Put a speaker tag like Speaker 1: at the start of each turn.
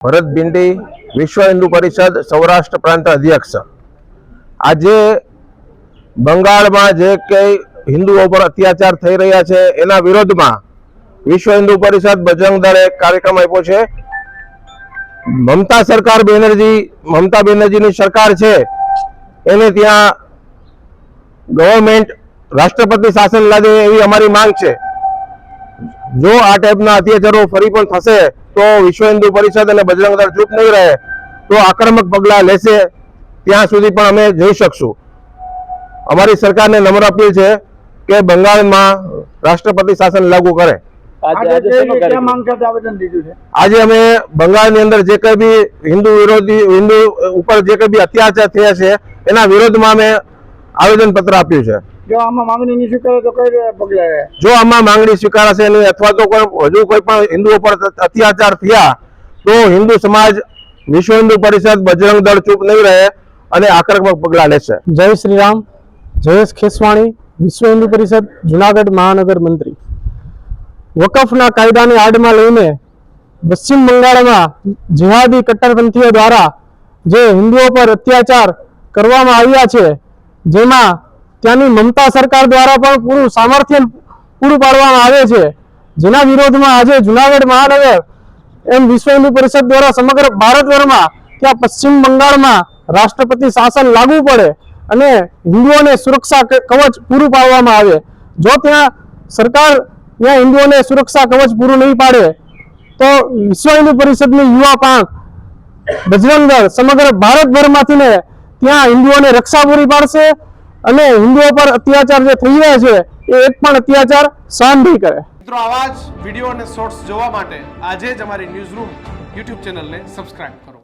Speaker 1: ભરત બિંડી વિશ્વ હિન્દુ પરિષદ સૌરાષ્ટ્ર પ્રાંત અધ્યક્ષ. આજે બંગાળમાં જે કંઈ હિન્દુઓ પર અત્યાચાર થઈ રહ્યા છે, એના વિરોધમાં વિશ્વ હિન્દુ પરિષદ બજરંગ દળે કાર્યક્રમ આપ્યો છે. મમતા સરકાર બેનર્જી, મમતા બેનર્જીની સરકાર છે, એને ત્યાં ગવર્મેન્ટ રાષ્ટ્રપતિ શાસન લાદે એવી અમારી માંગ છે. જો આ ટાઈપના અત્યાચારો ફરી પણ થશે તો વિશ્વ હિન્દુ પરિષદ અને બજરંગ દળ ચૂપ નહીં રહે તો આક્રમક પગલાં લેશે ત્યાં સુધી પણ અમે જઈ શકશું. અમારી સરકારને નમ્ર અપીલ છે કે બંગાળમાં રાષ્ટ્રપતિ શાસન લાગુ કરે.
Speaker 2: આજે
Speaker 1: અમે બંગાળની અંદર જે કંઈ બી હિન્દુ વિરોધી હિન્દુ ઉપર જે કઈ બી અત્યાચાર થયા છે એના વિરોધમાં અમે આવેદન પત્ર આપ્યું છે.
Speaker 3: જો આમાં માંગણી નહીં સ્વીકારે તો કઈ પગલા
Speaker 1: જો આમાં માંગણી સ્વીકારાશે નહીં અથવા તો કોઈ હજુ કોઈ પણ હિન્દુઓ પર અત્યાચાર થયા તો હિન્દુ સમાજ વિશ્વ હિન્દુ પરિષદ બજરંગ દળ ચૂપ નહીં રહે અને આક્રમક પગલાં લેશે.
Speaker 4: જય શ્રી રામ જયેશ ખેસવાણી વિશ્વ હિન્દુ પરિષદ જુનાગઢ મહાનગર મંત્રી વકફના કાયદાની આડમાં લઈને પશ્ચિમ બંગાળમાં જિહાદી કટ્ટરપંથીઓ દ્વારા જે હિન્દુઓ પર અત્યાચાર કરવામાં આવ્યા છે જેમાં ત્યાંની મમતા સરકાર દ્વારા પણ પૂરું સામર્થ્ય પૂરું પાડવામાં આવે છે. જેના વિરોધમાં આજે જુનાગઢ મહાનગર એમ વિશ્વ હિન્દુ પરિષદ દ્વારા સમગ્ર ભારતભરમાં ત્યાં પશ્ચિમ બંગાળમાં રાષ્ટ્રપતિ શાસન લાગુ પડે અને હિન્દુઓને સુરક્ષા કવચ પૂરું પાડવામાં આવે. જો ત્યાં સરકાર ત્યાં હિન્દુઓને સુરક્ષા કવચ પૂરું નહીં પાડે, તો વિશ્વ હિન્દુ પરિષદની યુવા પાંખ બજરંગ સમગ્ર ભારતભરમાંથી ને ત્યાં હિન્દુઓને રક્ષા પૂરી પાડશે અને હિન્દુઓ પર અત્યાચાર જે થઈ રહ્યા છે, એ એક પણ અત્યાચાર સહન નહીં કરે.
Speaker 5: મિત્રો, આવા જ વીડિયો અને શોર્ટ્સ જોવા માટે આજે જ અમારી ન્યૂઝ રૂમ યુટ્યુબ ચેનલને સબસ્ક્રાઇબ કરો.